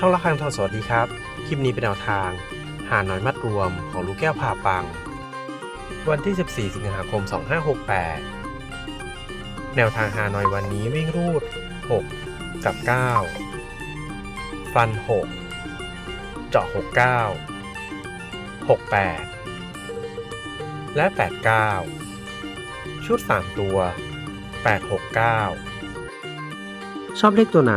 ช่องละครังทองสวัสดีครับ คลิปนี้เป็นแนวทาง หาหน้อยมัดรวมของลูกแก้วผ่าปัง วันที่ 14 สิงหาคม 2568 แนวทางหาหน้อยวันนี้วิ่งรูด 6 กับ 9 ฟัน 6 เจาะ 69 68 และ 89 ชุด 3 ตัว 869 ชอบเลขตัวไหน